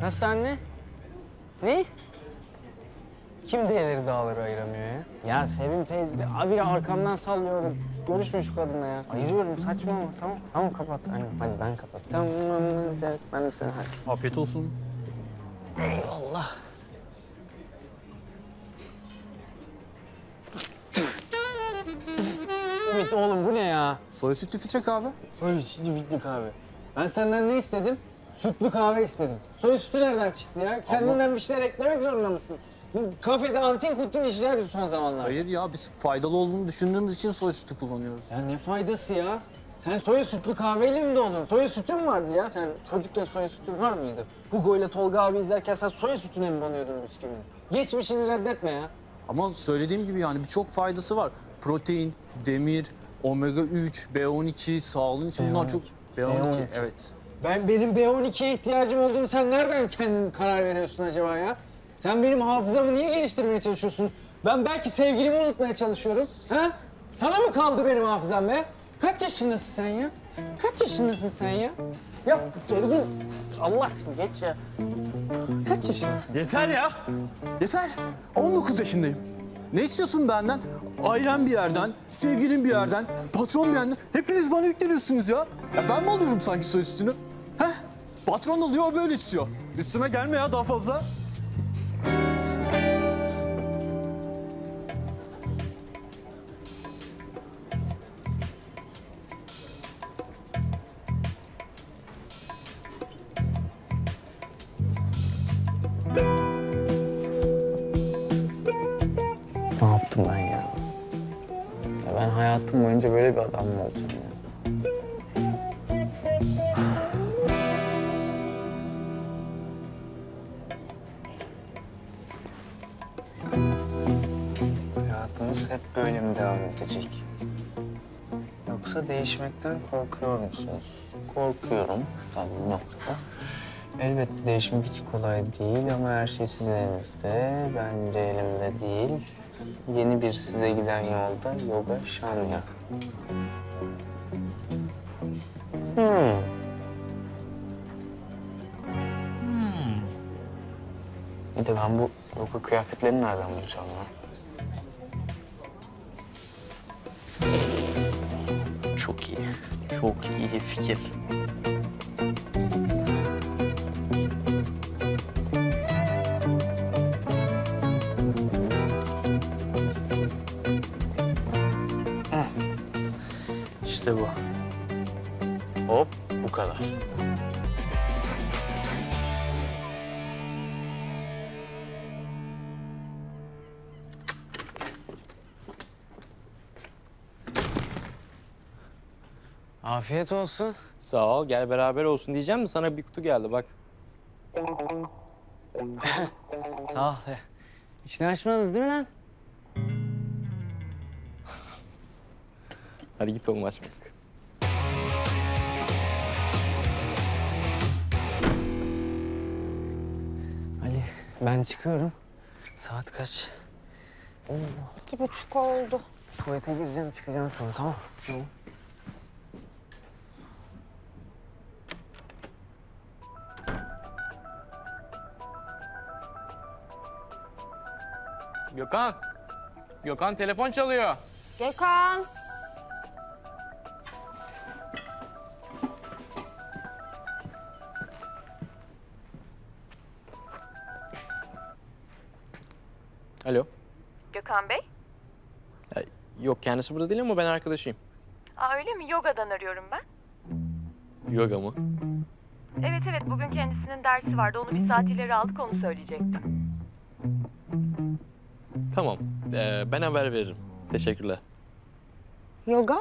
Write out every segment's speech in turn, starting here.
Nasıl anne? Ne? Kim diğerleri dağları ayıramıyor ya? Ya Sevim teyze de abi arkamdan sallıyordu. Görüşme şu kadınla ya. Ayırıyorum saçma ama tamam. Tamam kapat anne. Hadi ben kapat. Tamam evet ben de sana hadi. Afiyet olsun. Eyvallah. Ümit oğlum bu ne ya? Soya sütlü filtre kahve. Soy sütlü bitti kahve. Ben senden ne istedim? Sütlü kahve istedim. Soy sütü nereden çıktı ya? Kendinden bir şeyler eklemek zorunda mısın? Bu kafede antin kuttun işler son zamanlarda. Hayır ya biz faydalı olduğunu düşündüğümüz için soya sütü kullanıyoruz. Ya ne faydası ya? Sen soya sütlü kahveyle mi doğdun? Soya sütün vardı ya? Sen çocukken soya sütün var mıydı? Hugo ile Tolga abi izlerken sen soya sütüne mi banıyordun bisküvini? Geçmişini reddetme ya. Ama söylediğim gibi yani birçok faydası var. Protein, demir, omega 3, B12, sağlığın için bunlar B12. çok... B12, B12. evet. Ben benim B12'ye ihtiyacım olduğunu sen nereden kendin karar veriyorsun acaba ya? Sen benim hafızamı niye geliştirmeye çalışıyorsun? Ben belki sevgilimi unutmaya çalışıyorum. Ha? Sana mı kaldı benim hafızam be? Kaç yaşındasın sen ya? Kaç yaşındasın sen ya? Ya Feridun Allah aşkına geç ya. Kaç yaşındasın? Yeter ya. Yeter. 19 yaşındayım. Ne istiyorsun benden? Ailem bir yerden, sevgilim bir yerden, patron bir yerden. Hepiniz bana yükleniyorsunuz ya. ya ben mi alıyorum sanki soy üstünü? Patron alıyor, o böyle istiyor. Üstüme gelme ya daha fazla. Ne yaptım ben ya? ya? Ben hayatım boyunca böyle bir adam mı olacağım ya? Hayatınız hep böyle mi devam edecek? Yoksa değişmekten korkuyor musunuz? Korkuyorum tabii bu noktada. Elbette değişmek hiç kolay değil ama her şey sizin elinizde. Bence elimde değil. Yeni bir size giden yolda yoga şanya. Hmm. Bir de ben bu yoga kıyafetlerini nereden bulacağım ya? Çok iyi. Çok iyi fikir. İşte bu. Hop bu kadar. Afiyet olsun. Sağ ol. Gel beraber olsun diyeceğim mi? Sana bir kutu geldi bak. Sağ ol. İçini açmadınız değil mi lan? Hadi git oğlum aç bak. Ali ben çıkıyorum. Saat kaç? İki buçuk oldu. Tuvalete gireceğim çıkacağım sonra tamam Tamam. Gökhan. Gökhan telefon çalıyor. Gökhan. Alo. Gökhan Bey? Ya, yok kendisi burada değil ama ben arkadaşıyım. Aa öyle mi? Yoga'dan arıyorum ben. Yoga mı? Evet evet bugün kendisinin dersi vardı. Onu bir saat ileri aldık onu söyleyecektim. Tamam. Ee, ben haber veririm. Teşekkürler. Yoga?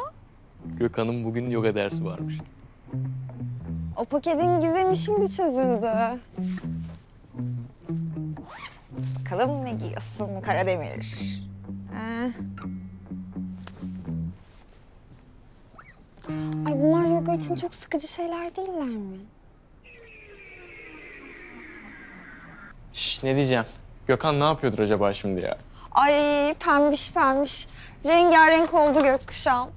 Gökhan'ın bugün yoga dersi varmış. O paketin gizemi şimdi çözüldü. Bakalım ne giyiyorsun Karademir? Ha? Ay bunlar yoga için çok sıkıcı şeyler değiller mi? Şş ne diyeceğim? Gökhan ne yapıyordur acaba şimdi ya? Ay pembiş pembiş. Rengarenk oldu gökkuşağım.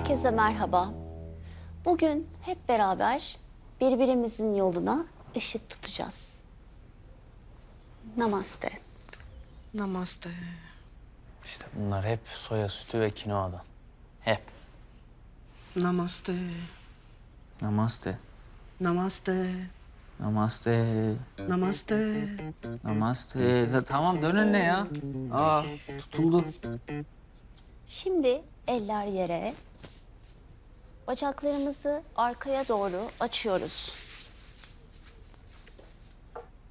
Herkese merhaba. Bugün hep beraber birbirimizin yoluna ışık tutacağız. Namaste. Namaste. İşte bunlar hep soya sütü ve kinoadan. Hep. Namaste. Namaste. Namaste. Namaste. Namaste. Namaste. La, tamam dön önüne ya. Aa tutuldu. Şimdi eller yere. Bacaklarımızı arkaya doğru açıyoruz.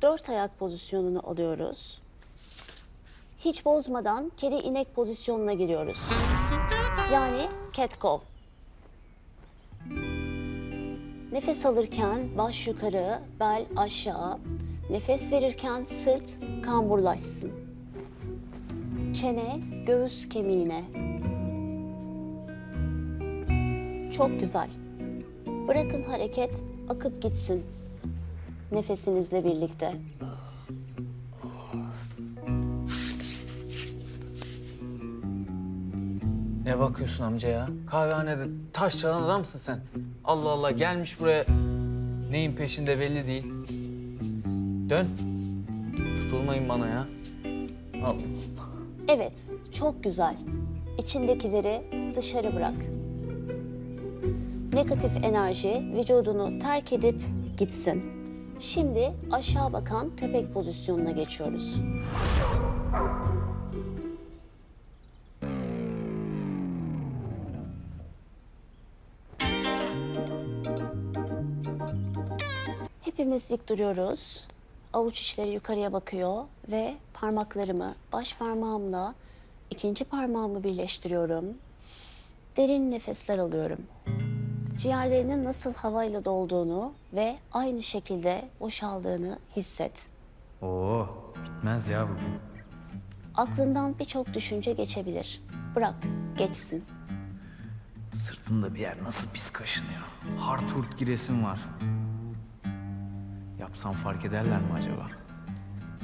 Dört ayak pozisyonunu alıyoruz. Hiç bozmadan kedi inek pozisyonuna giriyoruz. Yani cat cow. Nefes alırken baş yukarı, bel aşağı. Nefes verirken sırt kamburlaşsın. Çene göğüs kemiğine. Çok güzel. Bırakın hareket akıp gitsin. Nefesinizle birlikte. Ne bakıyorsun amca ya? Kahvehanede taş çalan adamsın sen. Allah Allah gelmiş buraya. Neyin peşinde belli değil. Dön. Tutulmayın bana ya. Al. Evet, çok güzel. İçindekileri dışarı bırak. Negatif enerji vücudunu terk edip gitsin. Şimdi aşağı bakan köpek pozisyonuna geçiyoruz. Hepimiz dik duruyoruz. Avuç içleri yukarıya bakıyor ve parmaklarımı baş parmağımla ikinci parmağımı birleştiriyorum. Derin nefesler alıyorum. Ciğerlerinin nasıl havayla dolduğunu ve aynı şekilde boşaldığını hisset. Oo bitmez ya bugün. Aklından birçok düşünce geçebilir. Bırak, geçsin. Sırtımda bir yer nasıl pis kaşınıyor. Harturt giresim var. Yapsam fark ederler mi acaba?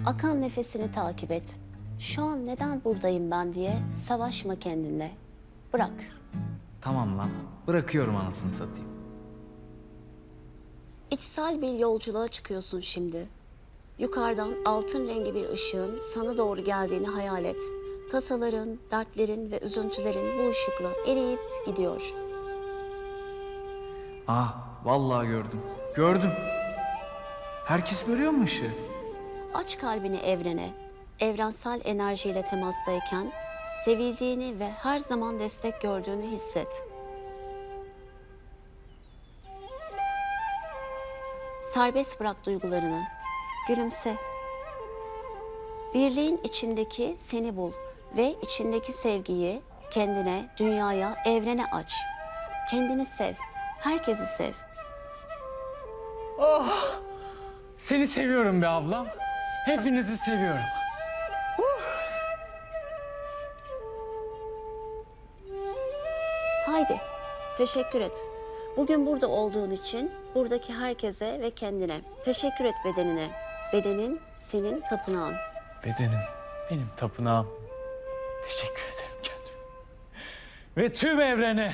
Akan nefesini takip et. Şu an neden buradayım ben diye savaşma kendinle. Bırak. Tamam lan. Bırakıyorum anasını satayım. İçsel bir yolculuğa çıkıyorsun şimdi. Yukarıdan altın rengi bir ışığın sana doğru geldiğini hayal et. Tasaların, dertlerin ve üzüntülerin bu ışıkla eriyip gidiyor. Ah vallahi gördüm. Gördüm. Herkes görüyor mu ışığı? Aç kalbini evrene. Evrensel enerjiyle temastayken sevildiğini ve her zaman destek gördüğünü hisset. Serbest bırak duygularını. Gülümse. Birliğin içindeki seni bul ve içindeki sevgiyi kendine, dünyaya, evrene aç. Kendini sev. Herkesi sev. Seni seviyorum be ablam. Hepinizi seviyorum. Haydi, teşekkür et. Bugün burada olduğun için buradaki herkese ve kendine teşekkür et bedenine. Bedenin senin tapınağın. Bedenim benim tapınağım. Teşekkür ederim kendime. Ve tüm evrene.